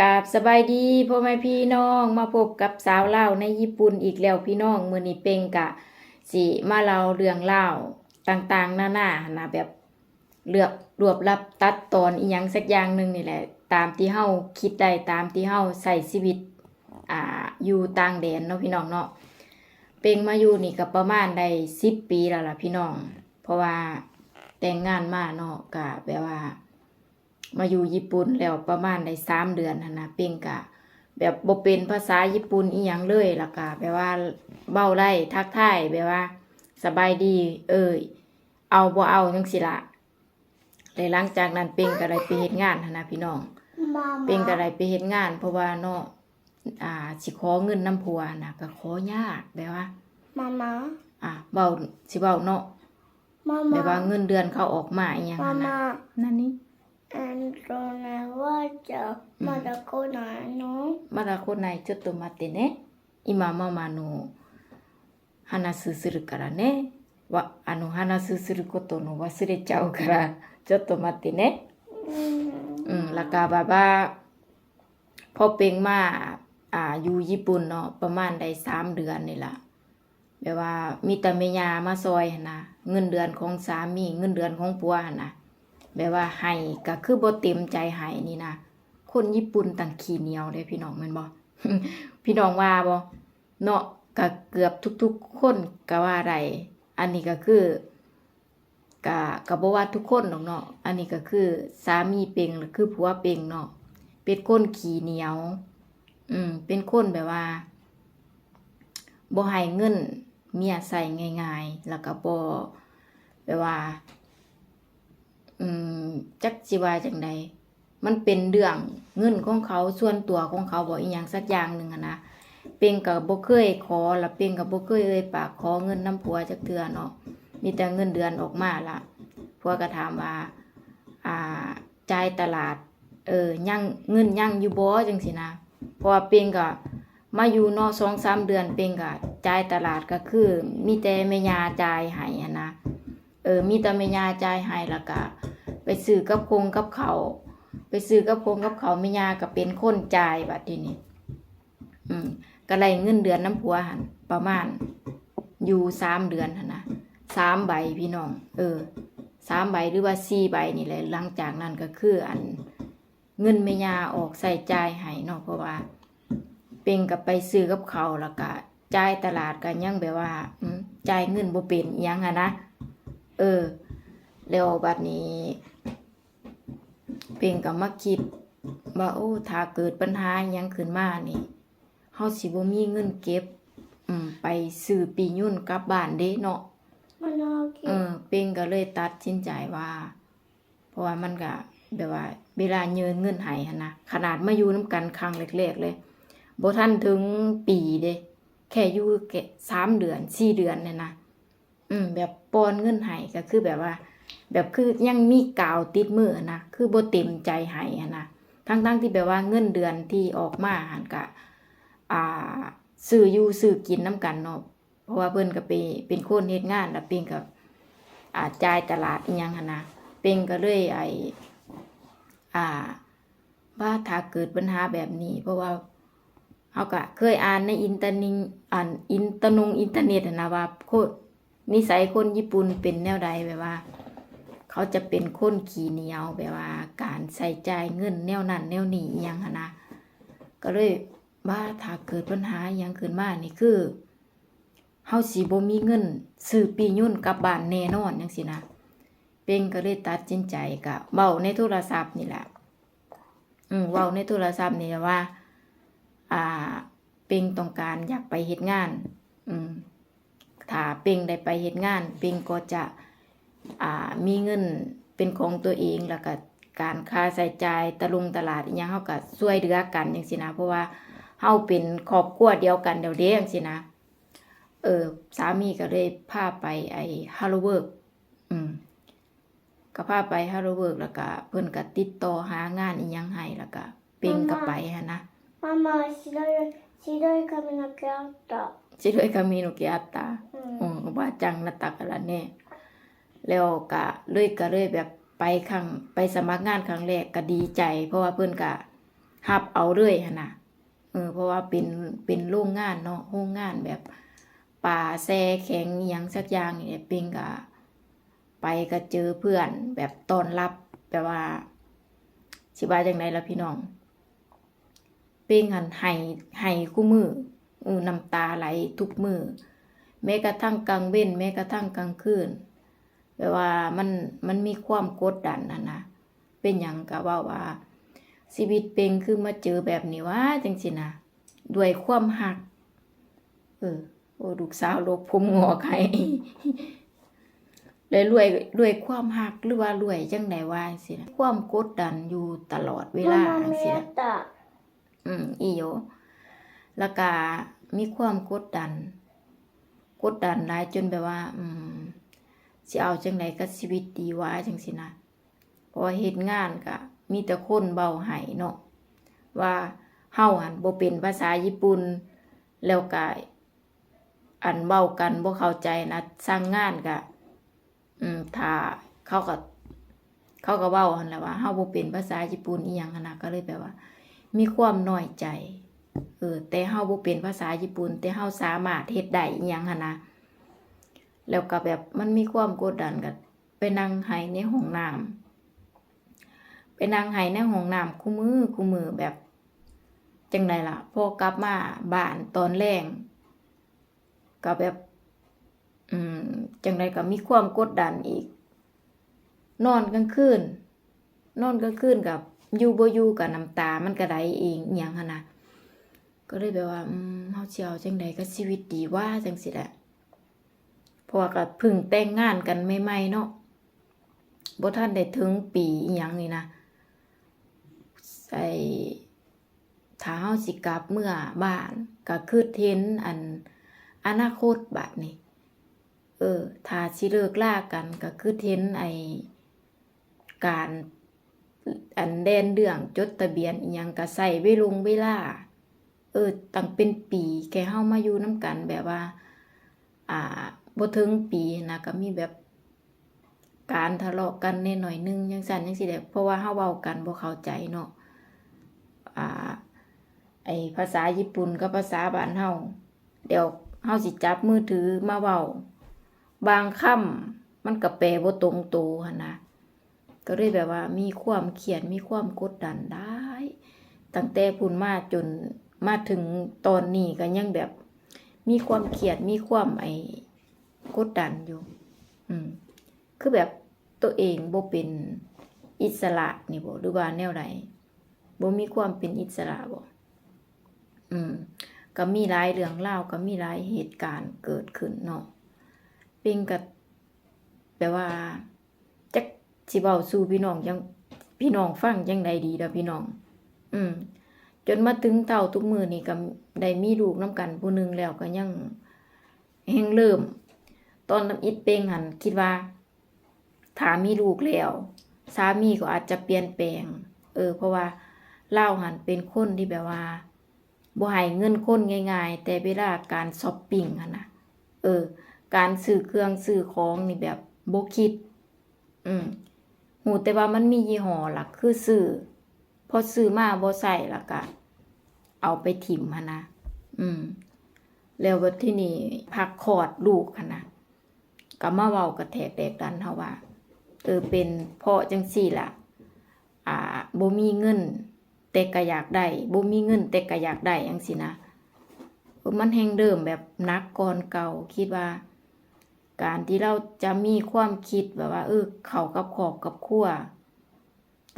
กาบสบายดีพ่อแม่พี่น้องมาพบกับสาวเล่าในญี่ปุ่นอีกแล้วพี่น้องมือนี้เป็งกะสิมาเล่าเรื่องเล่าต่างๆหน้าๆหั้นนะแบบเลือกรวบลับตัดตอนอีหยังสักอย่างหนึ่งนี่แหละ ตามที่เฮาคิดได้ตามที่เฮาใส่ชีวิตอ่าอยู่ต่างแดนเนาะพี่น้องเนาะเป็งมาอยู่นี่ก็ประมาณได้10ปีแล้วล่ะพี่น้อง เพราะว่าแต่งงานมาเนาะก็แบบว่า มาอยู่ญี่ปุ่นแล้วประมาณได้สามเดือนหั้นนะเป่งกะ แบบบ่เป็นภาษาญี่ปุ่นอีหยังเลยแล้วก็แบบว่าเบ้าได้ทักทายแบบว่า สบายดี เอ้ยเอาบ่เอาจังสิละเลยหลังจากนั้นเป่งก็ได้ไปเฮ็ดงานหั้นนะพี่น้อง Mama. เป่งก็ได้ไปเฮ็ดงาน เพราะว่าเนาะอ่าสิขอเงินน้ำผัวน่ะก็ขอยากแบบว่า Mama. อ่าเว้าสิเว้าเนาะ Mama. แบบว่าเงินเดือนเขาออกมาอีหยังหั้นนะ Mama. นั่นนี่ Androne waja. Mada kona no. まだ来ない。ちょっと待ってね。今、ママの話するからね。わ、あの、話することの忘れちゃうから、ちょっと待ってね。 Mm. อืมแล้วก็แบบว่าพอเป็งมา อ่า อยู่ญี่ปุ่นเนาะ ประมาณได้สามเดือนนี่ล่ะ แบบว่า มีแต่แม่ยามาซอยหั้นนะ เงินเดือนของสามี เงินเดือนของผัวหันนะ แบบว่าให้ก็คือบ่เต็มใจให้นี่นะคนญี่ปุ่นต่างขี้เหนียวเด้พี่น้องม่นบ่พี่น้องว่าบ่เนาะก็เกือบทุกๆคนก็ว่าได้อันนี้ก็คือก็ก็บ่ว่าทุกคนดอกเนาะอันนี้ก็คือสามีเป็งหรือคือผัวเป็งเนาะเป็นคนขี้เหนียว อืม เป็นคนแบบว่าบ่ให้เงินเมียใส่ง่าย ๆ แล้วก็บ่แบบว่า อืมจักสิว่าจังใดมันเป็นเรื่องเงินของเขาส่วนตัวของเขาบอกอีหยังสักอย่างหนึ่งนะเป็งกับบ่เคยขอละเป็งกับบ่เคยเอ่ยปากขอเงินน้ำผัวจักเทือเนาะมีแต่เงินเดือนออกมาละผัวก็ถามว่า อ่าจ่ายตลาด เออยังเงินยังอยู่บ่จังสินะเพราะว่าเป็งก็มาอยู่เนาะสองสามเดือนเป็งก็จ่ายตลาดก็คือ มีแต่แม่ยาจ่ายให้นะเออมีแต่แม่ยาจ่ายให้ล้วก็ ไปซื้อกับคงกับเขาไปซื้อกับพงกับเขาไม่ยาก็เป็นคนจ่ายบัดทีนี้อืมก็ได้เงินเดือนน้ำผัวหันประมาณ อยู่สามเดือนนะสามใบพี่น้อง เออสามใบหรือว่าสี่ใบนี่แหละหลังจากนั้นก็คืออัน เงินไม่ยาออกใส่จ่ายให้เนาะเพราะว่า เป็นกับไปซื้อกับเขาแล้วก็จ่ายตลาดก็ยังแบบว่าจ่ายเงินบ่เป็นอิหยังอะนะเออ แล้วบัดนี้เพ่งก็มาคิดว่าโอ้ถ้าเกิดปัญหาหยังขึ้นมานี่เฮาสิบ่มีเงินเก็บ อืม ไปซื้อปียุ่นกลับบ้านเด้เนาะ Mana เอ ki. อเป้งก็เลยตัดสินใจว่า เพราะว่ามันก็แบบว่า เวลาเยินเงินให้หั่นนะขนาดมาอยู่นํกันครั้งแรกๆเลยบ่ทันถึงปีเด้ แค่อยู่แค่สามเดือนสี่เดือนเนี่ยนะ อืม แบบปอนเงินให้ก็คือแบบว่า แบบคือยังมีกาวติดมือนะคือบ่เต็มใจให้ะนะทั้งๆที่แบบว่าเงินเดือนที่ออกมาหันกะอ่าซื้ออยู่ซื้อกินน้ำกันเนาะเพราะว่าเพิ่นก็ไปเป็นคนเฮ็ดงานแล้วเพิ่นก็อ่าจ่ายตลาดอีหยังหันนะเพิ่นก็เลยไออ่าว่าถ้าเกิดปัญหาแบบนี้ เพราะว่าเฮาก็เคยอ่านในอินเทอร์นิงอ่านอินเตอร์นงอินเทอร์เน็ตนะว่าโคตรนิสัยคนญี่ปุ่นเป็นแนวใดแบบว่า เขาจะเป็นคนขี้เหนียวแบบว่าการใส่ใจเงินแนวนั้นแนวนี้อหยังนะ ก็เลยว่าถ้าเกิดปัญหาอหยังขึ้นมานี่คือเฮาสิบ่มีเงินซื้อปียุ่นกลับบ้านแน่นอนจังซี่นะเป็งก็เลยตัดสินใจกะเว้าในโทรศัพท์นี่แหละ อืมเว้าในโทรศัพท์นี่แหละว่า อ่า เป็งต้องการอยากไปเฮ็ดงาน อืมถ้าเป็งได้ไปเฮ็ดงาน เป็งก็จะ มีเงินเป็นของตัวเองแล้วก็การค่าใช้จ่ายตะลุงตลาดอหยังเฮาก็ช่วยเหลือกันจังซี่นะ เพราะว่าเฮาเป็นครอบครัวเดียวกันเดียวเด้จังซี่นะเออสามีก็เลยพาไปไอ้ฮาโลเวิร์กอืมก็พาไปฮาโลเวิร์กแล้วก็เพิ่นก็ติดต่อหางานอีหยังให้แล้วก็เป็นก็ไปหันนะ Mama, shiroi, shiroi kami no ke atta. ชิด้วยคามิโนเกะตา Mm. อืมว่าจังนาตากะละแน่ แล้วก็เลยก็เลยแบบไปครั้งไปสมัครงานครั้งแรกก็ดีใจ เพราะว่าเพิ่อนก็รับเอาเลยหั่นน่ะเออเพราะว่าเป็นเป็นโรงงานเนาะโรงงานแบบป่าแซ่แข็งยังสักอย่างนี่แหละปิงก็ไปก็เจอเพื่อนแบบต้อนรับแบบว่าสิว่าจังไดละพี่น้องเป้งหันไห้ไห้คู่มือเออน้ำตาไหลทุกมือแม้กระทั่งกลางเว้นแม้กระทั่งกลางคืน แปลว่ามันมันมีความกดดันนะนะเป็นอย่างกะว่าว่าชีวิตเป็นคือมาเจอแบบนี้ว่าจริงๆนะด้วยความหัก เออโอ้ดูกสาวโลกผมงอใครเลยรวยรวยความหักหรือว่ารวยจังไหนว่าสินะความกดดันอยู่ตลอดเวลาสินะอืมอีโยแล้วก็มีความกดดัน กดดันหลายจนแบบว่า อืม สิเอาจังไดกับชีวิตดีวะจังสินะเพราะเฮ็ดงานก็มีแต่คนเบาให้เนาะว่าเฮาหันบ่เป็นภาษาญี่ปุ่นแล้วก็อันเว้ากันบ่เข้าใจนะสร้างงานก็อืมถ้าเขาก็เขาก็เว้าหั่นแหละว่าเฮาบ่เป็นภาษาญี่ปุ่นอีหยังหั้นน่ะก็เลยแบบว่า มีความน้อยใจเออแต่เฮาบ่เป็นภาษาญี่ปุ่น แต่เฮาสามารถเฮ็ดได้อีหยังหั่นนะ แล้วก็แบบมันมีความกดดันกันไปนั่งไห้ในห้องน้ำไปนั่งไห้ในห้องน้ำคู่มือคู่มือแบบจังไดล่ะพอกลับมาบ้านตอนแรงก็แบบ อืมจังไดก็มีความกดดันอีก นอนกลางคืนนอนกลางคืนกับอยู่บ่อยู่กับน้ำตามันก็ไหลเองอหย่างนนะก็เลยแบบว่าอืมเฮาสิเอาจังใดกับชีวิตดีว่าจังสิแหละ ราะว่าก็เพิ่งแต่งงานกันใหม่ๆเนาะบ่ทันได้ถึงปีอีหยังนี่นะใส่ถ้าเฮาสิกลับเมื่อบ้านก็คือเห็นอันอนาคตบัดนี้เออถ้าสิเลิกลากันก็คือเห็นไอการอันแดนเรื่องจดทะเบียนอีหยังก็ใส่เวลงเวลาเออตั้งเป็นปีแค่เฮามาอยู่นํกันแบบว่า อ่า บ่ถึงปีนะก็มีแบบการทะเลาะกันแน่หน่อยนึงจังซั่นจังซี่แหละเพราะว่าเฮาเว้ากันบ่เข้าใจเนาะอ่าไอภาษาญี่ปุ่นกับภาษาบ้านเฮาเดี๋ยวเฮาสิจับมือถือมาเว้าบางคำมันก็แปลบ่ตรงตัวหั่นนะก็เลยแบบว่ามีความเครียดมีความกดดันได้ตั้งแต่พุ่นมาจนมาถึงตอนนี้ก็ยังแบบมีความเครียดมีความไอ กดดันอยู่ อืม คือแบบตัวเองบ่เป็นอิสระนี่บ่หรือว่าแนวใดบ่มีความเป็นอิสระบ่อืม ก็มีหลายเรื่องเล่าก็มีหลายเหตุการณ์เกิดขึ้นเนาะเป็งกับแปลว่าจักสิเว้าสู่พี่น้องจังพี่น้องฟังจังใดดีเด้อพี่น้อง อืม จนมาถึงเท่าทุกมือนี่ก็ได้มีลูกน้ำกันผู้หนึงแล้วก็ยังแฮงเริ่ม ตอนน้ำอิดเป้งหันคิดว่าถ้ามีลูกแล้ว สามีก็อาจจะเปลี่ยนแปลง เออ เพราะว่าเล่าหันเป็นคนที่แบบว่าบ่ให้เงินคนง่าย ๆ แต่เวลาการช้อปปิ้งหันนะเออ การซื้อเครื่องซื้อของนี่แบบบ่คิด อืมหูแต่ว่ามันมียี่ห้อหลักคือซื้อพอซื้อมาบ่ใส่ล้วก็เอาไปถิ่มหันนะ อืม แล้ววันที่นี่พักคอดลูกหันนะ ก็มาเว้ากระแทกแตกดันเฮาว่าเออเป็นเพราะจังซี่ล่ะ อ่าบ่มีเงิน แต่ก็อยากได้บ่มีเงิน แต่ก็อยากได้จังซี่นะมันแฮงเดิมแบบนักก่อนเก่าคิดว่า การที่เราจะมีความคิดแบบว่า เออเข้ากับครอบกับครัว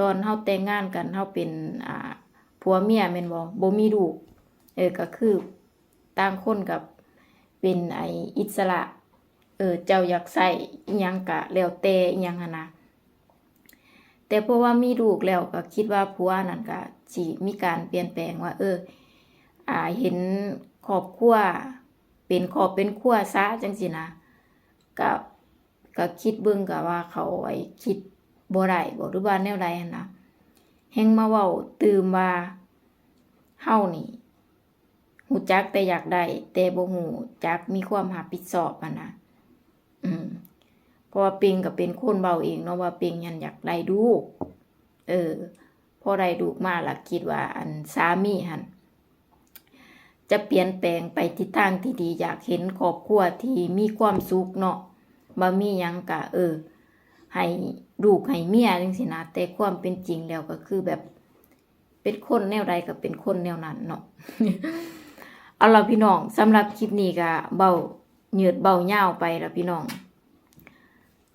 ตอนเฮาแต่งงานกันเฮาเป็นอ่าผัวเมียแม่นบ่บ่มีลูกเออก็คือต่างคนกับเป็นไออิสระ เออเจ้าอยากใส่ยังก็แล้วแต่ยังนะแต่เพราะว่ามีลูกแล้วก็คิดว่าผัวนั่นก็สิมีการเปลี่ยนแปลงว่า เออ อ่าเห็นครอบครัวเป็นครอบเป็นครัวซะจังสินะก็ก็คิดเบิ่งก็ว่าเขาไอ้คิดบ่ได้บ่รือว่าแนวใดนะแฮงมาเว้าตื่มว่าเฮานี่หูจักแต่อยากได้แต่บ่หูจักมีความรับผิดชอบอะนะ อืมเพราะว่าปิงก็เป็นคนเบาเองเนาะว่าปิงยันอยากได้ลูกเออพอได้ลูกมาล่ะคิดว่า อันสามีหันจะเปลี่ยนแปลงไปทิศทางที่ดีอยากเห็นครอบครัวที่มีความสุขเนาะบ่มียังกะ เออ ให้ลูกให้เมียจังซี่นะแต่ความเป็นจริงแล้วก็คือแบบเป็นคนแนวใดก็เป็นคนแนวนั้นเนาะเอาล่ะพี่น้องสำหรับคลิปนี้ก็เบา เหยืดเบาเยาวไปแล้วพี่น้อง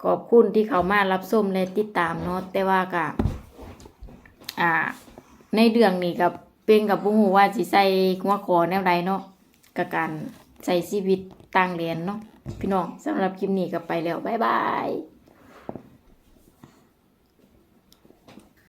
ขอบคุณที่เขามารับส้มและติดตามเนาะแต่ว่าก็อ่า ในเรื่องนี้กับเป็นกับผู้หูว่าสิใส่หัวคอแนวใดเนาะกับการใส่ชีวิตต่างเรียนเนาะพี่น้องสำหรับคลิปนี้ก็ไปแล้ว บ๊ายบาย